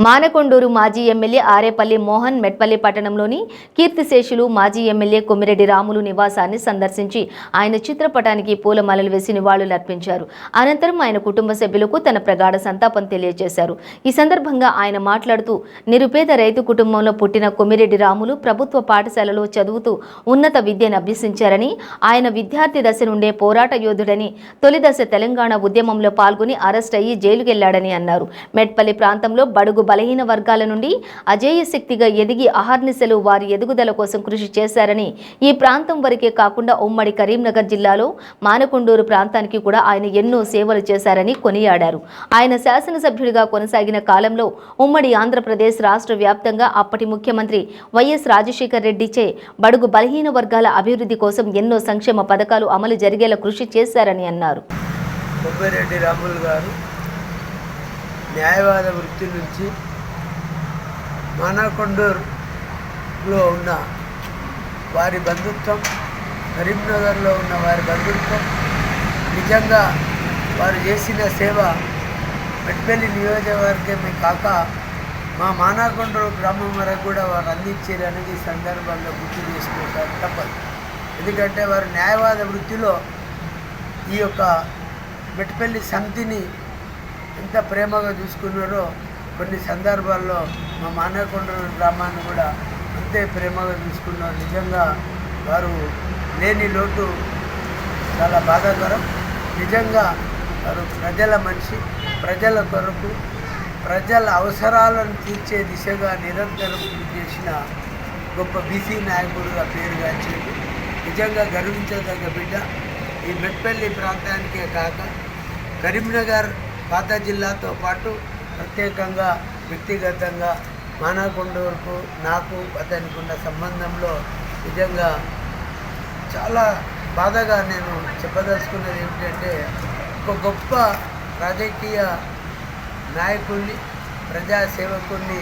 మానకొండూరు మాజీ ఎమ్మెల్యే ఆరేపల్లి మోహన్ మెట్పల్లి పట్టణంలోని కీర్తిశేషులు మాజీ ఎమ్మెల్యే కొమ్మిరెడ్డి రాములు నివాసాన్ని సందర్శించి ఆయన చిత్రపటానికి పూలమాలలు వేసి నివాళులర్పించారు అనంతరం ఆయన కుటుంబ సభ్యులకు తన ప్రగాఢ సంతాపం తెలియజేశారు. ఈ సందర్భంగా ఆయన మాట్లాడుతూ నిరుపేద రైతు కుటుంబంలో పుట్టిన కొమ్మిరెడ్డి రాములు ప్రభుత్వ పాఠశాలలో చదువుతూ ఉన్నత విద్యను అభ్యసించారని ఆయన విద్యార్థి దశ నుండే పోరాట యోధుడని తొలి దశ తెలంగాణ ఉద్యమంలో పాల్గొని అరెస్ట్ అయ్యి జైలుకెళ్ళాడని అన్నారు. మెట్పల్లి ప్రాంతంలో బడుగు బలహీన వర్గాల నుండి అజేయ శక్తిగా ఎదిగి అహర్నిశలు వారి ఎదుగుదల కోసం కృషి చేశారని ఈ ప్రాంతం వరకే కాకుండా ఉమ్మడి కరీంనగర్ జిల్లాలో మానకొండూరు ప్రాంతానికి కూడా ఆయన ఎన్నో సేవలు చేశారని కొనియాడారు. ఆయన శాసనసభ్యుడిగా కొనసాగిన కాలంలో ఉమ్మడి ఆంధ్రప్రదేశ్ రాష్ట్ర వ్యాప్తంగా అప్పటి ముఖ్యమంత్రి వైఎస్ రాజశేఖర్ రెడ్డిచే బడుగు బలహీన వర్గాల అభివృద్ధి కోసం ఎన్నో సంక్షేమ పథకాలు అమలు జరిగేలా కృషి చేశారని అన్నారు. రాములు గారు న్యాయవాద వృత్తి నుంచి మానాకొండూరులో ఉన్న వారి బంధుత్వం కరీంనగర్లో ఉన్న వారి బంధుత్వం నిజంగా వారు చేసిన సేవ మెట్పల్లి నియోజకవర్గమే కాక మా మానాకొండూరు గ్రామం వరకు కూడా వారు అందించారు అనేది ఈ సందర్భంలో గుర్తు చేసుకుంటారు తప్పదు. ఎందుకంటే వారు న్యాయవాద వృత్తిలో ఈ యొక్క మెట్పల్లి సమితిని ఎంత ప్రేమగా చూసుకున్నారో కొన్ని సందర్భాల్లో మా మానకొండ గ్రామాన్ని కూడా అంతే ప్రేమగా చూసుకున్నారు. నిజంగా వారు లేని లోటు చాలా బాధాకరం. నిజంగా వారు ప్రజల మనిషి ప్రజల కొరకు ప్రజల అవసరాలను తీర్చే దిశగా నిరంతరం కృషి చేసిన గొప్ప బీసీ నాయకుడుగా పేరుగాంచింది నిజంగా గర్వించదగ్గ బిడ్డ. ఈ మెట్పల్లి ప్రాంతానికే కాక కరీంనగర్ పాత జిల్లాతో పాటు ప్రత్యేకంగా వ్యక్తిగతంగా మానకొండూరుకు నాకు అతనికి ఉన్న సంబంధంలో నిజంగా చాలా బాధగా నేను చెప్పదలుచుకున్నది ఏమిటంటే ఒక గొప్ప రాజకీయ నాయకుడిని ప్రజాసేవకుడిని